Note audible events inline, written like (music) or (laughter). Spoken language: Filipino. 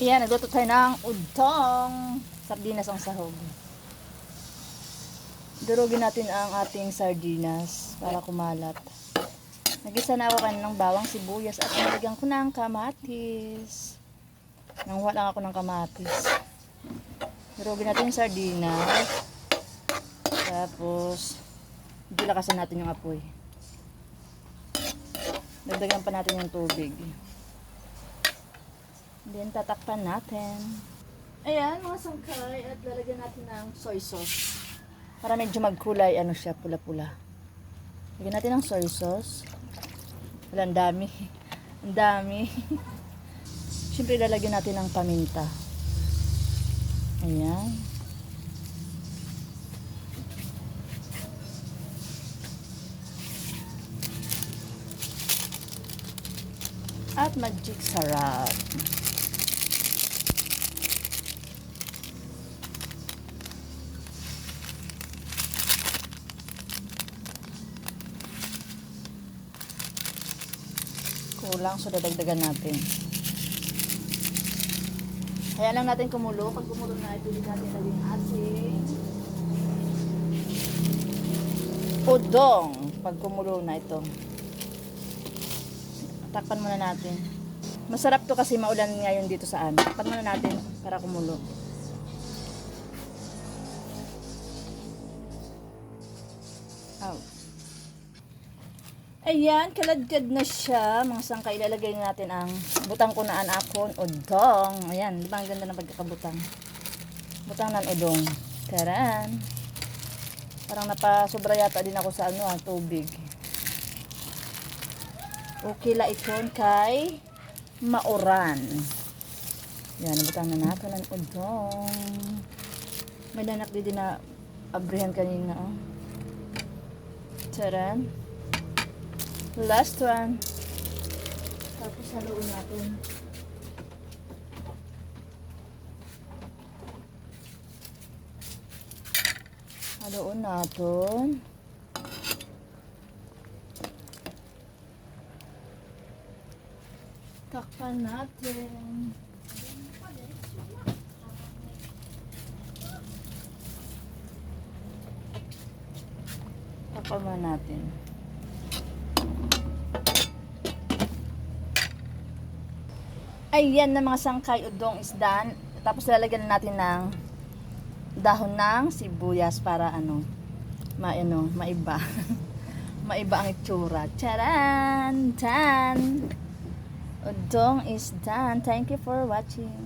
Yan, nagluto tayo ng udtong. Sardinas ang sahog. Durugin natin ang ating sardinas para kumalat. Nagisa na ako kanina ng bawang sibuyas at nilagyan ko ng kamatis. Nangwa lang ako ng kamatis. Durugin natin yung sardinas. Tapos, hindi lakasan natin yung apoy. Dagdagan pa natin yung tubig. Then, tatakpan natin. Ayan, mga sangkay. At lalagyan natin ng soy sauce. Para medyo magkulay, ano siya, pula-pula. Lagyan natin ng soy sauce. Wala, ang dami. (laughs) Ang dami. (laughs) Siyempre, lalagyan natin ng paminta. Ayan. At magic sarap. Kulang, so dadagdagan natin. Kaya lang natin kumulo. Pag kumulo na, ito din natin laging asin. Udong. Pag kumulo na ito. Takpan muna natin. Masarap to kasi maulan ngayon dito sa amin. Takpan muna natin para kumulo. Aw. Ayan, kaladkad na siya. Mga sangka, ilalagay na natin ang butang kunaan akon, udong. Ayan, di ba ang ganda ng pagkakabutang? Butang ng udong. Karan. Parang napasobra yata din ako sa ano, ah, tubig. Okay la ikon kay mauran. Yan, butang na natin ng udong. May nanak din na abrihan kanina. Oh. Taran. Last one. Tapos haluin natin. Haluin natin. Takpan natin. Takpan natin. Ayan na mga sangkay udong is done. Tapos lalagyan na natin ng dahon ng sibuyas para ano, maano, maiba. (laughs) maiba ang itsura. Charan! Tan! Udong is done. Thank you for watching.